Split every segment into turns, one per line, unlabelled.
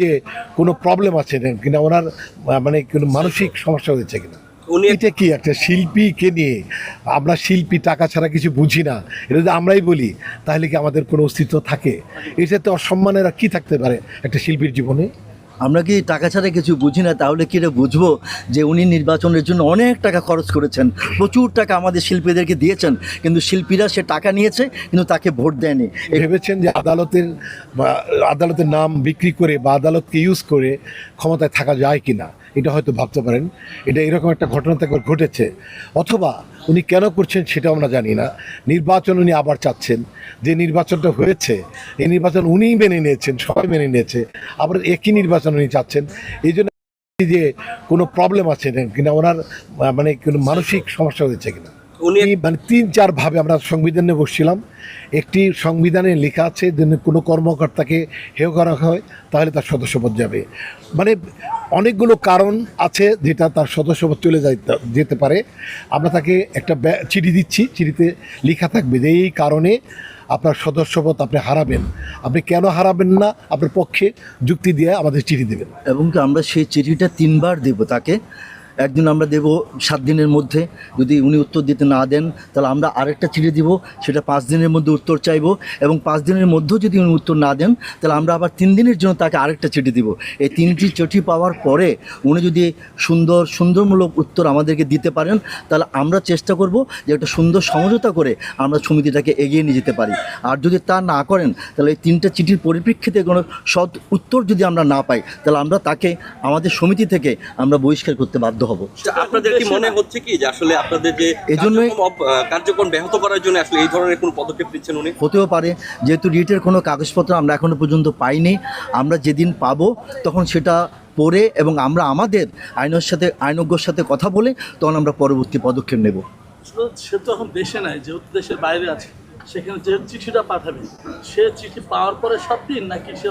যে কোনো প্রবলেম আছে না কিনা ওনার মানে কোনো মানসিক সমস্যা হয়েছে কিনা?
উনি
এটা কি একটা শিল্পীকে নিয়ে? আমরা শিল্পী টাকা ছাড়া কিছু বুঝি না। এটা যদি আমরাই বলি তাহলে কি আমাদের কোনো অস্তিত্ব থাকে? এটাতে অসম্মানেরা কি থাকতে পারে একটা শিল্পীর জীবনে?
আমরা কি টাকা ছাড়া কিছু বুঝি না? তাহলে কি এটা বুঝব যে উনি নির্বাচনের জন্য অনেক টাকা খরচ করেছেন, প্রচুর টাকা আমাদের শিল্পীদেরকে দিয়েছেন, কিন্তু শিল্পীরা সে টাকা নিয়েছে, কিন্তু তাকে ভোট দেয়নি।
ভেবেছেন যে আদালতের আদালতের নাম বিক্রি করে বা আদালতকে ইউজ করে ক্ষমতায় থাকা যায় কি না এটা হয়তো ভাবতে পারেন। এটা এরকম একটা ঘটনা তো ঘটেছে। অথবা উনি কেন করছেন সেটা আমরা জানি না। নির্বাচন উনি আবার চাচ্ছেন। যে নির্বাচনটা হয়েছে, এই নির্বাচন উনিই মেনে নিয়েছেন, সবাই মেনে নিয়েছে। আবার একই নির্বাচন উনি চাচ্ছেন। এই জন্য যে কোনো প্রবলেম আছে কিনা ওনার মানে কোনো মানসিক সমস্যা হয়েছে কিনা।
উনি
মানে তিন চার ভাবে আমরা সংবিধানে বসছিলাম। একটি সংবিধানে লেখা আছে যে কোনো কর্মকর্তাকে হেয় করা হয় তাহলে তার সদস্যপদ যাবে। মানে অনেকগুলো কারণ আছে যেটা তার সদস্যপদ চলে যাইতে যেতে পারে। আমরা তাকে একটা ব্যা- চিঠি দিচ্ছি চিঠিতে লেখা থাকবে যে এই কারণে আপনার সদস্যপদ আপনি হারাবেন। আপনি কেন হারাবেন না? আপনার পক্ষে যুক্তি দিয়ে আমাদের চিঠি দেবেন।
এবং আমরা সেই চিঠিটা তিনবার দেব তাকে? একদিন আমরা দেব সাত দিনের মধ্যে। যদি উনি উত্তর দিতে না দেন, তাহলে আমরা আরেকটা চিঠি দিব, সেটা পাঁচ দিনের মধ্যে উত্তর চাইব এবং পাঁচ দিনের মধ্যেও যদি উনি উত্তর না দেন, তাহলে আমরা আবার তিন দিনের জন্য তাকে আরেকটা চিঠি দিব। এই তিনটি চিঠি পাওয়ার পরে উনি যদি সুন্দর, সুন্দরমূলক উত্তর আমাদেরকে দিতে পারেন, তাহলে আমরা চেষ্টা করব যে একটা সুন্দর সমঝোতা করে আমরা সমিতিটাকে এগিয়ে নিয়ে যেতে পারি। আর যদি তা না করেন, তাহলে এই তিনটা চিঠির পরিপ্রেক্ষিতে কোনো সৎ উত্তর যদি আমরা না পাই, তাহলে আমরা তাকে, আমাদের সমিতি থেকে আমরা বহিষ্কার করতে বাধ্য হব।
আপনাদের কি মনে হচ্ছে কি যে আসলে আপনাদের যে
এজন্যই-
কার্যক্রম কার্যক্রম ব্যাহত করার জন্য আসলে এই ধরনের কোন পদক্ষেপ নিচ্ছেন উনি?
হতেও পারে। যেহেতু রিটের কোনো কাগজপত্র আমরা এখনও পর্যন্ত পাইনি আমরা যেদিন পাবো তখন সেটা পড়ে এবং আমরা আমাদের আইনের সাথে আইনজ্ঞর সাথে কথা বলে তখন আমরা পরবর্তী পদক্ষেপ নেব।
সে তো এখন দেশে নাই যেহেতু দেশের বাইরে আছে। সেখানে যে চিঠিটা পাঠাবে সে চিঠি পাওয়ার পরে সব দিন নাকি সে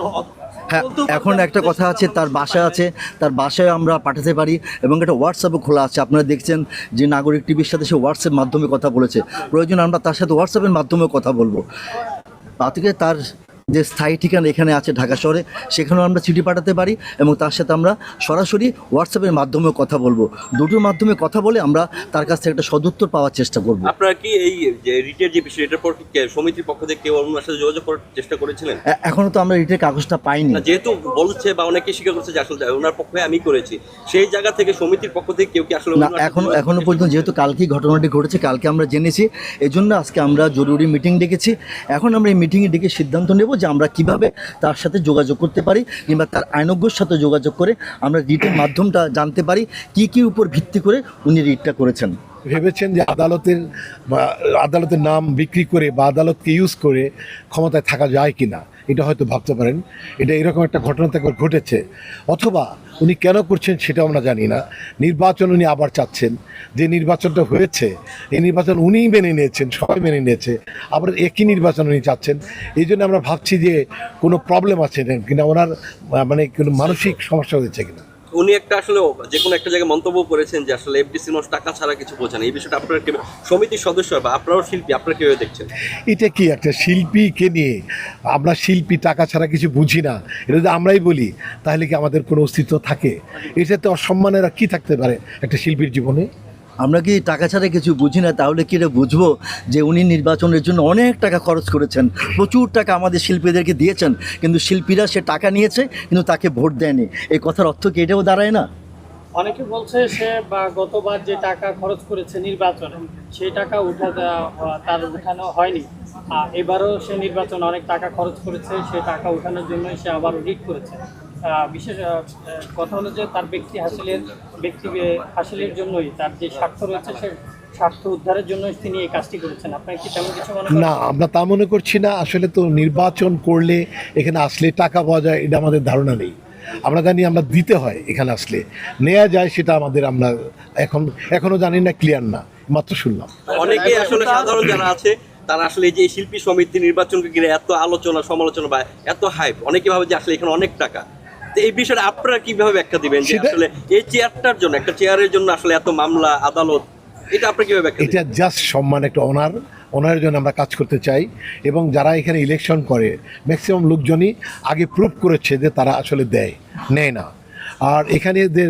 হ্যাঁ এখন একটা কথা আছে তার
বাসা
বাসায় আছে তার বাসায় আমরা পাঠাতে পারি এবং একটা হোয়াটসঅ্যাপও খোলা আছে। আপনারা দেখছেন যে নাগরিক টিভির সাথে সে হোয়াটসঅ্যাপ মাধ্যমে কথা বলেছে। প্রয়োজন আমরা তার সাথে হোয়াটসঅ্যাপের মাধ্যমে কথা বলব। তাতে তার যে স্থায়ী ঠিকানা এখানে আছে ঢাকা শহরে সেখানেও আমরা চিঠি পাঠাতে পারি এবং তার সাথে আমরা সরাসরি হোয়াটসঅ্যাপের মাধ্যমেও কথা বলব। দুটোর মাধ্যমে কথা বলে আমরা তার কাছ থেকে একটা সদুত্তর পাওয়ার চেষ্টা করব।
আপনারা কি এই যে রিটের যে বিষয় এটার পর সমিতির পক্ষ থেকে কেউ অন্য সাথে যোগাযোগ করার চেষ্টা করেছিলেন?
এখনও তো আমরা রিটের কাগজটা পাইনি।
না যেহেতু বলছে বা অনেকে স্বীকার করছে যে আসলে ওনার পক্ষে আমি করেছি সেই জায়গা থেকে সমিতির পক্ষ থেকে কেউ কি আসলে
না এখনও
এখনও?
পর্যন্ত যেহেতু কালকেই ঘটনাটি ঘটেছে কালকে আমরা জেনেছি এই জন্য আজকে আমরা জরুরি মিটিং ডেকেছি। এখন আমরা এই মিটিংয়ে ডেকে সিদ্ধান্ত নেব যে আমরা কীভাবে তার সাথে যোগাযোগ করতে পারি কিংবা তার আইনজ্ঞর সাথে যোগাযোগ করে আমরা রিটের মাধ্যমটা জানতে পারি, কি কি উপর ভিত্তি করে উনি রিটটা করেছেন।
ভেবেছেন যে আদালতের আদালতের নাম বিক্রি করে বা আদালতকে ইউজ করে ক্ষমতায় থাকা যায় কি না এটা হয়তো ভাবতে পারেন। এটা এরকম একটা ঘটনা তো একবার ঘটেছে। অথবা উনি কেন করছেন সেটাও আমরা জানি না। নির্বাচন উনি আবার চাচ্ছেন। যে নির্বাচনটা হয়েছে, এই নির্বাচন উনিই মেনে নিয়েছেন, সবাই মেনে নিয়েছে। আবার একই নির্বাচন উনি চাচ্ছেন। এই জন্য আমরা ভাবছি যে কোনো প্রবলেম আছে কিনা, ওনার মানে কোনো মানসিক সমস্যা হয়েছে কিনা।
উনি একটা আসলে যে কোনো একটা জায়গায় মন্তব্য করেছেন যে আসলে এফডিসি মানুষ টাকা ছাড়া কিছু বোঝে না। এই বিষয়টা আপনার কি- সমিতির সদস্য বা আপনারও শিল্পী, আপনারা কীভাবে দেখছেন?
এটা কি একটা শিল্পীকে নিয়ে? আমরা শিল্পী, টাকা ছাড়া কিছু বুঝি না। এটা যদি আমরাই বলি, তাহলে কি আমাদের কোনো অস্তিত্ব থাকে? এটাতে অসম্মানেরা আর কি থাকতে পারে একটা শিল্পীর জীবনে?
আমরা কি টাকা ছাড়া কিছু বুঝি না? তাহলে কি এটা বুঝব যে উনি নির্বাচনের জন্য অনেক টাকা খরচ করেছেন, প্রচুর টাকা আমাদের শিল্পীদেরকে দিয়েছেন, কিন্তু শিল্পীরা সে টাকা নিয়েছে, কিন্তু তাকে ভোট দেয়নি। এই কথার অর্থ কি এটাও দাঁড়ায় না?
অনেকে বলছে সে বা গতবার যে টাকা খরচ করেছে নির্বাচনে, সেই টাকা উঠা তার উঠানো হয়নি। এবারও সে নির্বাচনে অনেক টাকা খরচ করেছে, সে টাকা উঠানোর জন্য সে আবার রিট করেছে। বিশেষ কথা হলো যে তার ব্যক্তি হাসিলের ব্যক্তি হাসিলের জন্যই তার যে স্বার্থ রয়েছে সে স্বার্থ উদ্ধারের জন্য তিনি এই কাজটি করেছেন। আপনার কি তেমন কিছু মনে
না আমরা তা মনে করছি না। আসলে তো নির্বাচন করলে এখানে আসলে টাকা পাওয়া যায় এটা আমাদের ধারণা নেই। আমরা জানি আমরা দিতে হয় এখানে আসলে। নেওয়া যায় সেটা আমাদের আমরা এখন এখনও জানি না ক্লিয়ার না। মাত্র শুনলাম।
অনেকে আসলে সাধারণ যারা আছে তারা আসলে যে শিল্পী সমিতি নির্বাচনকে ঘিরে এত আলোচনা সমালোচনা বা এত হাইপ অনেকে ভাবে যে আসলে এখানে অনেক টাকা। এই বিষয়ে আপনারা কীভাবে ব্যাখ্যা দিবেন যে আসলে এই চেয়ারটার জন্য একটা চেয়ারের জন্য আসলে এত মামলা আদালত এটা আপনারা কীভাবে ব্যাখ্যা
এটা জাস্ট সম্মান একটা অনার ওনার জন্য আমরা কাজ করতে চাই এবং যারা এখানে ইলেকশন করে ম্যাক্সিমাম লোকজনই আগে প্রুভ করেছে যে তারা আসলে দেয় নেয় না। আর এখানে যে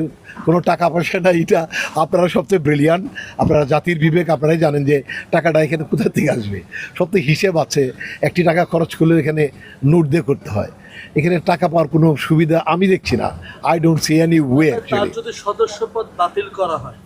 কোনো টাকা পয়সা না এটা আপনারা সবচেয়ে ব্রিলিয়ান্ট আপনারা জাতির বিবেক আপনারাই জানেন যে টাকাটা এখানে কোথা থেকে আসবে। সবচেয়ে হিসেব আছে একটি টাকা খরচ করলে এখানে নোট দিয়ে করতে হয়। এখানে টাকা পাওয়ার কোনো সুবিধা আমি দেখছি না। I don't see any way
যদি সদস্য পদ বাতিল করা হয়